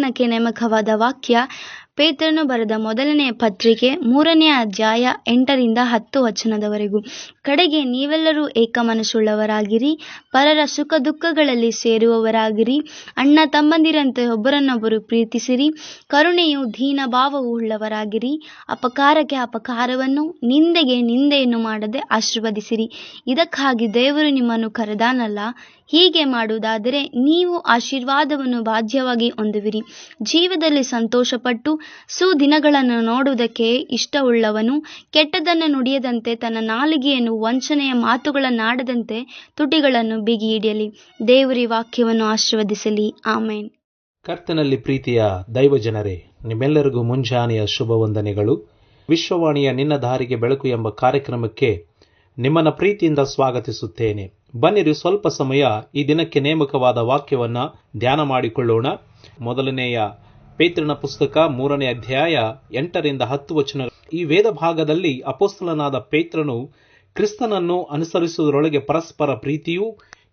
ಈ ದಿನಕ್ಕೆ ನೇಮಕವಾದ ವಾಕ್ಯ ಪೇತ್ರನು ಬರೆದ ಮೊದಲನೆಯ ಪತ್ರಿಕೆ ಮೂರನೆಯ ಅಧ್ಯಾಯ ಎಂಟರಿಂದ ಹತ್ತು ವಚನದವರೆಗೂ. ಕಡೆಗೆ ನೀವೆಲ್ಲರೂ ಏಕಮನಸ್ಸುಳ್ಳವರಾಗಿರಿ, ಪರರ ಸುಖ ದುಃಖಗಳಲ್ಲಿ ಸೇರುವವರಾಗಿರಿ, ಅಣ್ಣ ತಮ್ಮಂದಿರಂತೆ ಒಬ್ಬರನ್ನೊಬ್ಬರು ಪ್ರೀತಿಸಿರಿ, ಕರುಣೆಯು ದೀನ ಭಾವವು ಉಳ್ಳವರಾಗಿರಿ, ಅಪಕಾರಕ್ಕೆ ಅಪಕಾರವನ್ನು, ನಿಂದೆಗೆ ನಿಂದೆಯನ್ನು ಮಾಡದೆ ಆಶೀರ್ವದಿಸಿರಿ. ಇದಕ್ಕಾಗಿ ದೇವರು ನಿಮ್ಮನ್ನು ಕರೆದಾನಲ್ಲ, ಹೀಗೆ ಮಾಡುವುದಾದರೆ ನೀವು ಆಶೀರ್ವಾದವನ್ನು ಬಾಧ್ಯವಾಗಿ ಹೊಂದುವಿರಿ. ಜೀವದಲ್ಲಿ ಸಂತೋಷಪಟ್ಟು ಸುದಿನಗಳನ್ನು ನೋಡುವುದಕ್ಕೆ ಇಷ್ಟವುಳ್ಳವನು ಕೆಟ್ಟದನ್ನು ನುಡಿಯದಂತೆ ತನ್ನ ನಾಲಿಗೆಯನ್ನು ವಂಚನೆಯ ಮಾತುಗಳನ್ನಾಡದಂತೆ ತುಟಿಗಳನ್ನು ಬಿಗಿ ಹಿಡಿಯಲಿ ದೇವರಿ ವಾಕ್ಯವನ್ನು ಆಶೀರ್ವದಿಸಲಿ. ಆಮೇನ್. ಕರ್ತನಲ್ಲಿ ಪ್ರೀತಿಯ ದೈವಜನರೇ, ನಿಮ್ಮೆಲ್ಲರಿಗೂ ಮುಂಜಾನೆಯ ಶುಭ ವಂದನೆಗಳು ವಿಶ್ವವಾಣಿಯ ನಿನ್ನ ದಾರಿಗೆ ಬೆಳಕು ಎಂಬ ಕಾರ್ಯಕ್ರಮಕ್ಕೆ ನಿಮ್ಮನ್ನ ಪ್ರೀತಿಯಿಂದ ಸ್ವಾಗತಿಸುತ್ತೇನೆ. ಬನ್ನಿರಿ, ಸ್ವಲ್ಪ ಸಮಯ ಈ ದಿನಕ್ಕೆ ನೇಮಕವಾದ ವಾಕ್ಯವನ್ನ ಧ್ಯಾನ ಮಾಡಿಕೊಳ್ಳೋಣ. ಮೊದಲನೆಯ ಪೇತ್ರನ ಪುಸ್ತಕ ಮೂರನೇ ಅಧ್ಯಾಯ ಎಂಟರಿಂದ ಹತ್ತು ವಚನ. ಈ ವೇದ ಭಾಗದಲ್ಲಿ ಅಪೋಸ್ತಲನಾದ ಪೇತ್ರನು ಕ್ರಿಸ್ತನನ್ನು ಅನುಸರಿಸುವುದರೊಳಗೆ ಪರಸ್ಪರ ಪ್ರೀತಿಯು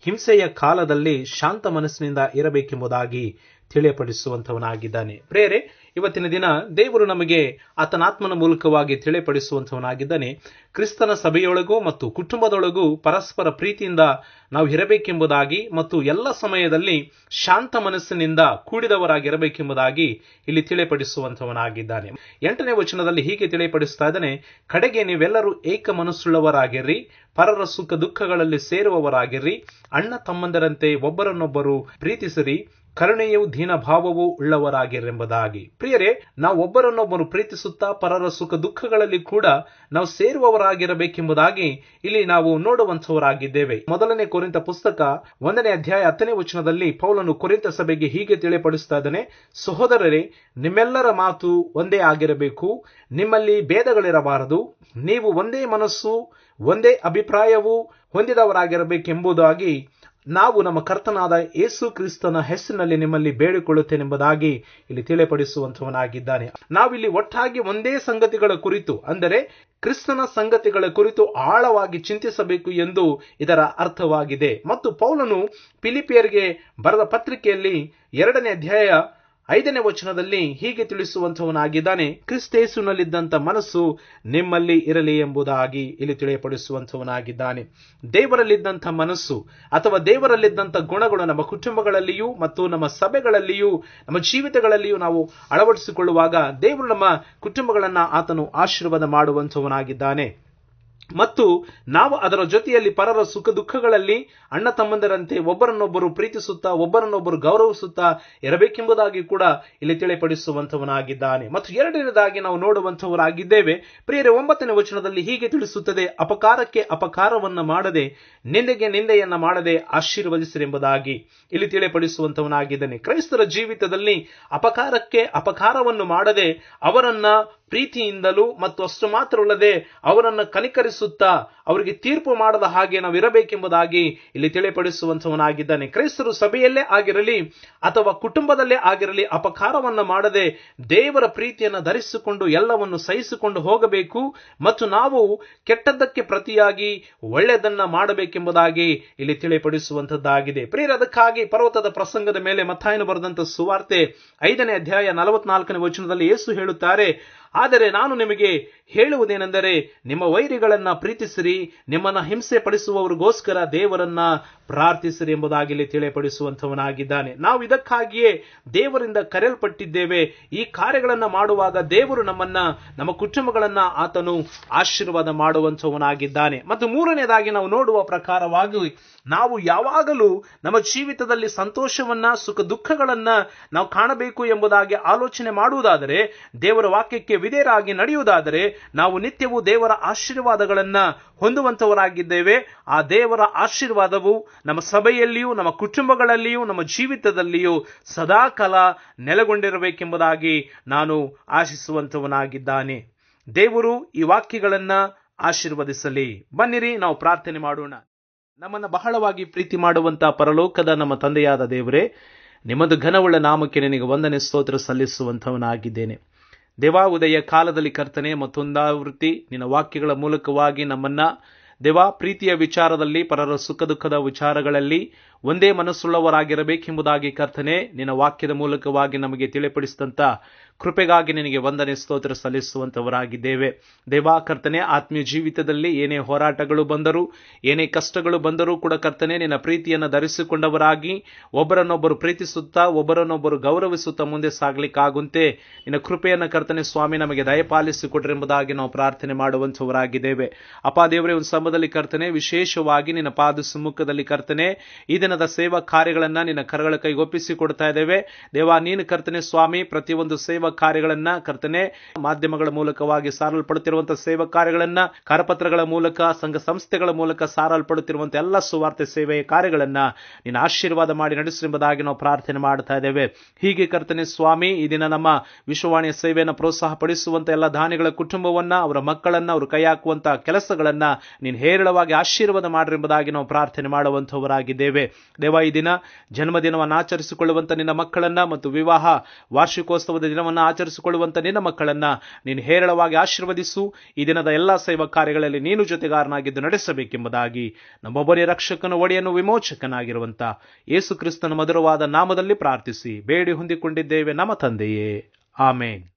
ಹಿಂಸೆಯ ಕಾಲದಲ್ಲಿ ಶಾಂತ ಮನಸ್ಸಿನಿಂದ ಇರಬೇಕೆಂಬುದಾಗಿ ತಿಳಿಯಪಡಿಸುವಂತವನಾಗಿದ್ದಾನೆ ಪ್ರೇರೆ ಇವತ್ತಿನ ದಿನ ದೇವರು ನಮಗೆ ಆತನಾತ್ಮನ ಮೂಲಕವಾಗಿ ತಿಳಿಪಡಿಸುವಂಥವನಾಗಿದ್ದಾನೆ. ಕ್ರಿಸ್ತನ ಸಭೆಯೊಳಗೂ ಮತ್ತು ಕುಟುಂಬದೊಳಗೂ ಪರಸ್ಪರ ಪ್ರೀತಿಯಿಂದ ನಾವು ಇರಬೇಕೆಂಬುದಾಗಿ ಮತ್ತು ಎಲ್ಲ ಸಮಯದಲ್ಲಿ ಶಾಂತ ಮನಸ್ಸಿನಿಂದ ಕೂಡಿದವರಾಗಿರಬೇಕೆಂಬುದಾಗಿ ಇಲ್ಲಿ ತಿಳಿಪಡಿಸುವಂಥವನಾಗಿದ್ದಾನೆ. ಎಂಟನೇ ವಚನದಲ್ಲಿ ಹೀಗೆ ತಿಳಿಪಡಿಸ್ತಾ ಇದ್ದಾನೆ, ಕಡೆಗೆ ನೀವೆಲ್ಲರೂ ಏಕ ಮನಸ್ಸುಳ್ಳವರಾಗಿರ್ರಿ ಪರರ ಸುಖ ದುಃಖಗಳಲ್ಲಿ ಸೇರುವವರಾಗಿರ್ರಿ ಅಣ್ಣ ತಮ್ಮಂದರಂತೆ ಒಬ್ಬರನ್ನೊಬ್ಬರು ಪ್ರೀತಿಸಿರಿ ಕರುಣೆಯು ದೀನಭಾವವೂ ಉಳ್ಳವರಾಗಿರೆಂಬುದಾಗಿ. ಪ್ರಿಯರೇ ನಾವು ಒಬ್ಬರನ್ನೊಬ್ಬರು ಪ್ರೀತಿಸುತ್ತಾ ಪರರ ಸುಖ ದುಃಖಗಳಲ್ಲಿ ಕೂಡ ನಾವು ಸೇರುವವರಾಗಿರಬೇಕೆಂಬುದಾಗಿ ಇಲ್ಲಿ ನಾವು ನೋಡುವಂತವರಾಗಿದ್ದೇವೆ ಮೊದಲನೇ ಕೊರಿಂತ ಪುಸ್ತಕ ಒಂದನೇ ಅಧ್ಯಾಯ ಹತ್ತನೇ ವಚನದಲ್ಲಿ ಪೌಲನು ಕೊರಿಂತ ಸಭೆಗೆ ಹೀಗೆ ತಿಳಿಯಪಡಿಸ್ತಾ ಇದ್ದಾನೆ, ಸಹೋದರರೇ, ನಿಮ್ಮೆಲ್ಲರ ಮಾತು ಒಂದೇ ಆಗಿರಬೇಕು, ನಿಮ್ಮಲ್ಲಿ ಭೇದಗಳಿರಬಾರದು, ನೀವು ಒಂದೇ ಮನಸ್ಸು, ಒಂದೇ ಅಭಿಪ್ರಾಯವು ಹೊಂದಿದವರಾಗಿರಬೇಕೆಂಬುದಾಗಿ ನಾವು ನಮ್ಮ ಕರ್ತನಾದ ಯೇಸು ಕ್ರಿಸ್ತನ ಹೆಸರಿನಲ್ಲಿ ನಿಮ್ಮಲ್ಲಿ ಬೇಡಿಕೊಳ್ಳುತ್ತೇನೆಂಬುದಾಗಿ ಇಲ್ಲಿ ತಿಳಿಯಪಡಿಸುವಂತವನಾಗಿದ್ದಾನೆ ನಾವಿಲ್ಲಿ ಒಟ್ಟಾಗಿ ಒಂದೇ ಸಂಗತಿಗಳ ಕುರಿತು, ಅಂದರೆ ಕ್ರಿಸ್ತನ ಸಂಗತಿಗಳ ಕುರಿತು ಆಳವಾಗಿ ಚಿಂತಿಸಬೇಕು ಎಂದು ಇದರ ಅರ್ಥವಾಗಿದೆ. ಮತ್ತು ಪೌಲನು ಫಿಲಿಪಿಯರ್ಗೆ ಬರೆದ ಪತ್ರಿಕೆಯಲ್ಲಿ ಎರಡನೇ ಅಧ್ಯಾಯ ಐದನೇ ವಚನದಲ್ಲಿ ಹೀಗೆ ತಿಳಿಸುವಂಥವನಾಗಿದ್ದಾನೆ, ಕ್ರಿಸ್ತೇಸುನಲ್ಲಿದ್ದಂಥ ಮನಸ್ಸು ನಿಮ್ಮಲ್ಲಿ ಇರಲಿ ಎಂಬುದಾಗಿ ಇಲ್ಲಿ ತಿಳಿಯಪಡಿಸುವಂಥವನಾಗಿದ್ದಾನೆ. ದೇವರಲ್ಲಿದ್ದಂಥ ಮನಸ್ಸು ಅಥವಾ ದೇವರಲ್ಲಿದ್ದಂಥ ಗುಣಗಳು ನಮ್ಮ ಕುಟುಂಬಗಳಲ್ಲಿಯೂ ಮತ್ತು ನಮ್ಮ ಸಭೆಗಳಲ್ಲಿಯೂ, ನಮ್ಮ ಜೀವಿತಗಳಲ್ಲಿಯೂ ನಾವು ಅಳವಡಿಸಿಕೊಳ್ಳುವಾಗ ದೇವರು ನಮ್ಮ ಕುಟುಂಬಗಳನ್ನು ಆತನು ಆಶೀರ್ವಾದ ಮಾಡುವಂತವನಾಗಿದ್ದಾನೆ ಮತ್ತು ನಾವು ಅದರ ಜೊತೆಯಲ್ಲಿ ಪರರ ಸುಖ ದುಃಖಗಳಲ್ಲಿ ಅಣ್ಣ ತಮ್ಮಂದರಂತೆ ಒಬ್ಬರನ್ನೊಬ್ಬರು ಪ್ರೀತಿಸುತ್ತಾ, ಒಬ್ಬರನ್ನೊಬ್ಬರು ಗೌರವಿಸುತ್ತಾ ಇರಬೇಕೆಂಬುದಾಗಿ ಕೂಡ ಇಲ್ಲಿ ತಿಳಿಪಡಿಸುವಂತವನಾಗಿದ್ದಾನೆ ಮತ್ತು ಎರಡನೇದಾಗಿ ನಾವು ನೋಡುವಂತವರಾಗಿದ್ದೇವೆ ಪ್ರಿಯರೇ, ಒಂಬತ್ತನೇ ವಚನದಲ್ಲಿ ಹೀಗೆ ತಿಳಿಸುತ್ತದೆ, ಅಪಕಾರಕ್ಕೆ ಅಪಕಾರವನ್ನು ಮಾಡದೆ ನಿಂದೆಗೆ ನಿಂದೆಯನ್ನ ಮಾಡದೆ ಆಶೀರ್ವದಿಸಿರೆಂಬುದಾಗಿ ಇಲ್ಲಿ ತಿಳಿಪಡಿಸುವಂತವನಾಗಿದ್ದಾನೆ ಕ್ರೈಸ್ತರ ಜೀವಿತದಲ್ಲಿ ಅಪಕಾರಕ್ಕೆ ಅಪಕಾರವನ್ನು ಮಾಡದೆ ಅವರನ್ನ ಪ್ರೀತಿಯಿಂದಲೂ ಮತ್ತು ಅಷ್ಟು ಮಾತ್ರವಲ್ಲದೆ ಅವರನ್ನು ಕನಿಕರಿಸುವ ವಿಚಾರಿಸುತ್ತಾ ಅವರಿಗೆ ತೀರ್ಪು ಮಾಡದ ಹಾಗೆ ನಾವು ಇರಬೇಕೆಂಬುದಾಗಿ ಇಲ್ಲಿ ತಿಳಿಪಡಿಸುವಂತವನಾಗಿದ್ದಾನೆ ಕ್ರೈಸ್ತರು ಸಭೆಯಲ್ಲೇ ಆಗಿರಲಿ ಅಥವಾ ಕುಟುಂಬದಲ್ಲೇ ಆಗಿರಲಿ ಅಪಕಾರವನ್ನು ಮಾಡದೆ ದೇವರ ಪ್ರೀತಿಯನ್ನು ಧರಿಸಿಕೊಂಡು ಎಲ್ಲವನ್ನು ಸಹಿಸಿಕೊಂಡು ಹೋಗಬೇಕು ಮತ್ತು ನಾವು ಕೆಟ್ಟದ್ದಕ್ಕೆ ಪ್ರತಿಯಾಗಿ ಒಳ್ಳೆಯದನ್ನ ಮಾಡಬೇಕೆಂಬುದಾಗಿ ಇಲ್ಲಿ ತಿಳಿಪಡಿಸುವಂತದ್ದಾಗಿದೆ ಪ್ರಿಯರ ಅದಕ್ಕಾಗಿ ಪರ್ವತದ ಪ್ರಸಂಗದ ಮೇಲೆ ಮತ್ತಾಯನು ಬರೆದಂತ ಸುವಾರ್ತೆ ಐದನೇ ಅಧ್ಯಾಯ ನಲವತ್ನಾಲ್ಕನೇ ವಚನದಲ್ಲಿ ಯೇಸು ಹೇಳುತ್ತಾರೆ ಆದರೆ ನಾನು ನಿಮಗೆ ಹೇಳುವುದೇನೆಂದರೆ ನಿಮ್ಮ ವೈರಿಗಳನ್ನು ಪ್ರೀತಿಸಿರಿ ನಿಮ್ಮನ್ನು ಹಿಂಸೆ ಪಡಿಸುವವರಿಗೋಸ್ಕರ ದೇವರನ್ನ ಪ್ರಾರ್ಥಿಸಿರಿ ಎಂಬುದಾಗಿ ಇಲ್ಲಿ ನಾವು ಇದಕ್ಕಾಗಿಯೇ ದೇವರಿಂದ ಕರೆಯಲ್ಪಟ್ಟಿದ್ದೇವೆ. ಈ ಕಾರ್ಯಗಳನ್ನು ಮಾಡುವಾಗ ದೇವರು ನಮ್ಮನ್ನ, ನಮ್ಮ ಕುಟುಂಬಗಳನ್ನ ಆತನು ಆಶೀರ್ವಾದ ಮಾಡುವಂಥವನಾಗಿದ್ದಾನೆ. ಮತ್ತು ಮೂರನೇದಾಗಿ ನಾವು ನೋಡುವ ಪ್ರಕಾರವಾಗಿ ನಾವು ಯಾವಾಗಲೂ ನಮ್ಮ ಜೀವಿತದಲ್ಲಿ ಸಂತೋಷವನ್ನ, ಸುಖ ದುಃಖಗಳನ್ನ ನಾವು ಕಾಣಬೇಕು ಎಂಬುದಾಗಿ ಆಲೋಚನೆ ಮಾಡುವುದಾದರೆ, ದೇವರ ವಾಕ್ಯಕ್ಕೆ ವಿಧೇಯರಾಗಿ ನಡೆಯುವುದಾದರೆ, ನಾವು ನಿತ್ಯವೂ ದೇವರ ಆಶೀರ್ವಾದಗಳನ್ನ ಹೊಂದುವಂಥವರಾಗಿದ್ದೇವೆ. ಆ ದೇವರ ಆಶೀರ್ವಾದವು ನಮ್ಮ ಸಭೆಯಲ್ಲಿಯೂ, ನಮ್ಮ ಕುಟುಂಬಗಳಲ್ಲಿಯೂ, ನಮ್ಮ ಜೀವಿತದಲ್ಲಿಯೂ ಸದಾಕಾಲ ನೆಲೆಗೊಂಡಿರಬೇಕೆಂಬುದಾಗಿ ನಾನು ಆಶಿಸುವಂಥವನಾಗಿದ್ದಾನೆ. ದೇವರು ಈ ವಾಕ್ಯಗಳನ್ನು ಆಶೀರ್ವದಿಸಲಿ. ಬನ್ನಿರಿ, ನಾವು ಪ್ರಾರ್ಥನೆ ಮಾಡೋಣ. ನಮ್ಮನ್ನು ಬಹಳವಾಗಿ ಪ್ರೀತಿ ಮಾಡುವಂತ ಪರಲೋಕದ ನಮ್ಮ ತಂದೆಯಾದ ದೇವರೇ, ನಿಮ್ಮದು ಘನವುಳ್ಳ ನಾಮಕ್ಕೆ ನಿನಗೆ ವಂದನೆ, ಸ್ತೋತ್ರ ಸಲ್ಲಿಸುವಂತವನಾಗಿದ್ದೇನೆ ದೇವಾ ಉದಯ ಕಾಲದಲ್ಲಿ ಕರ್ತನೆ, ಮತ್ತೊಂದಾವೃತ್ತಿ ನಿನ್ನ ವಾಕ್ಯಗಳ ಮೂಲಕವಾಗಿ ನಮ್ಮನ್ನ ದೇವಾ ಪ್ರೀತಿಯ ವಿಚಾರದಲ್ಲಿ ಪರರ ಸುಖ ದುಃಖದ ವಿಚಾರಗಳಲ್ಲಿ ಒಂದೇ ಮನಸ್ಸುಳ್ಳವರಾಗಿರಬೇಕೆಂಬುದಾಗಿ ಕರ್ತನೆ ನಿನ್ನ ವಾಕ್ಯದ ಮೂಲಕವಾಗಿ ನಮಗೆ ತಿಳಿಪಡಿಸಿದಂತ ಕೃಪೆಗಾಗಿ ನಿನಗೆ ವಂದನೆ, ಸ್ತೋತ್ರ ಸಲ್ಲಿಸುವಂತವರಾಗಿದ್ದೇವೆ. ದೇವಾ ಕರ್ತನೆ, ಆತ್ಮೀಯ ಜೀವಿತದಲ್ಲಿ ಏನೇ ಹೋರಾಟಗಳು ಬಂದರೂ, ಏನೇ ಕಷ್ಟಗಳು ಬಂದರೂ ಕೂಡ ಕರ್ತನೆ, ನಿನ್ನ ಪ್ರೀತಿಯನ್ನು ಧರಿಸಿಕೊಂಡವರಾಗಿ ಒಬ್ಬರನ್ನೊಬ್ಬರು ಪ್ರೀತಿಸುತ್ತಾ, ಒಬ್ಬರನ್ನೊಬ್ಬರು ಗೌರವಿಸುತ್ತಾ ಮುಂದೆ ಸಾಗಲಿಕ್ಕಾಗುಂತೆ. ನಿನ್ನ ಕೃಪೆಯನ್ನು ಕರ್ತನೆ, ಸ್ವಾಮಿ, ನಮಗೆ ದಯಪಾಲಿಸಿಕೊಟ್ರೆಂಬುದಾಗಿ ನಾವು ಪ್ರಾರ್ಥನೆ ಮಾಡುವಂಥವರಾಗಿದ್ದೇವೆ. ಅಪ್ಪ ದೇವರೇ, ಒಂದು ಸಮಯದಲ್ಲಿ ಕರ್ತನೆ, ವಿಶೇಷವಾಗಿ ನಿನ್ನ ಪಾದ ಸುಮ್ಮುಖದಲ್ಲಿ ಕರ್ತನೆ, ಈ ದಿನದ ಸೇವಾ ಕಾರ್ಯಗಳನ್ನು ನಿನ್ನ ಕರಗಳ ಕೈಗೊಪ್ಪಿಸಿ ಕೊಡ್ತಾ ಇದ್ದೇವೆ. ದೇವಾ, ನೀನು ಕರ್ತನೆ, ಸ್ವಾಮಿ, ಪ್ರತಿಯೊಂದು ಸೇವಾ ಕಾರ್ಯಗಳನ್ನ ಕರ್ತನೆ ಮಾಧ್ಯಮಗಳ ಮೂಲಕವಾಗಿ ಸಾರಲ್ಪಡುತ್ತಿರುವಂತಹ ಸೇವಾ ಕಾರ್ಯಗಳನ್ನ ಕರಪತ್ರಗಳ ಮೂಲಕ, ಸಂಘ ಸಂಸ್ಥೆಗಳ ಮೂಲಕ ಸಾರಲ್ಪಡುತ್ತಿರುವಂತಹ ಎಲ್ಲ ಸುವಾರ್ತೆ ಸೇವೆಯ ಕಾರ್ಯಗಳನ್ನ ನೀನು ಆಶೀರ್ವಾದ ಮಾಡಿ ನಡೆಸೆಂಬುದಾಗಿ ನಾವು ಪ್ರಾರ್ಥನೆ ಮಾಡ್ತಾ ಇದ್ದೇವೆ. ಹೀಗೆ ಕರ್ತನೆ ಸ್ವಾಮಿ, ಈ ದಿನ ನಮ್ಮ ವಿಶ್ವವಾಣಿಯ ಸೇವೆಯನ್ನು ಪ್ರೋತ್ಸಾಹ ಪಡಿಸುವಂತ ಎಲ್ಲ ದಾನಿಗಳ ಕುಟುಂಬವನ್ನ, ಅವರ ಮಕ್ಕಳನ್ನ, ಅವರು ಕೈ ಹಾಕುವಂತ ಕೆಲಸಗಳನ್ನ ನೀನು ಹೇರಳವಾಗಿ ಆಶೀರ್ವಾದ ಮಾಡಿರೆಂಬುದಾಗಿ ನಾವು ಪ್ರಾರ್ಥನೆ ಮಾಡುವಂತಹವರಾಗಿದ್ದೇವೆ ದೇವ, ಈ ದಿನ ಜನ್ಮದಿನವನ್ನು ಆಚರಿಸಿಕೊಳ್ಳುವಂತ ನಿನ್ನ ಮಕ್ಕಳನ್ನ ಮತ್ತು ವಿವಾಹ ವಾರ್ಷಿಕೋತ್ಸವದ ದಿನವನ್ನು ಆಚರಿಸಿಕೊಳ್ಳುವಂತ ನಿನ್ನ ಮಕ್ಕಳನ್ನ ನೀನು ಹೇರಳವಾಗಿ ಆಶೀರ್ವದಿಸು. ಈ ದಿನದ ಎಲ್ಲಾ ಸೇವಾ ಕಾರ್ಯಗಳಲ್ಲಿ ನೀನು ಜೊತೆಗಾರನಾಗಿದ್ದು ನಡೆಸಬೇಕೆಂಬುದಾಗಿ ನಮ್ಮೊಬ್ಬರೇ ರಕ್ಷಕನ ಒಡೆಯನ್ನು ವಿಮೋಚಕನಾಗಿರುವಂತ ಯೇಸು ಕ್ರಿಸ್ತನ ಮಧುರವಾದ ನಾಮದಲ್ಲಿ ಪ್ರಾರ್ಥಿಸಿ, ಬೇಡಿ ಹೊಂದಿಕೊಂಡಿದ್ದೇವೆ ನಮ್ಮ ತಂದೆಯೇ. ಆಮೇನ್.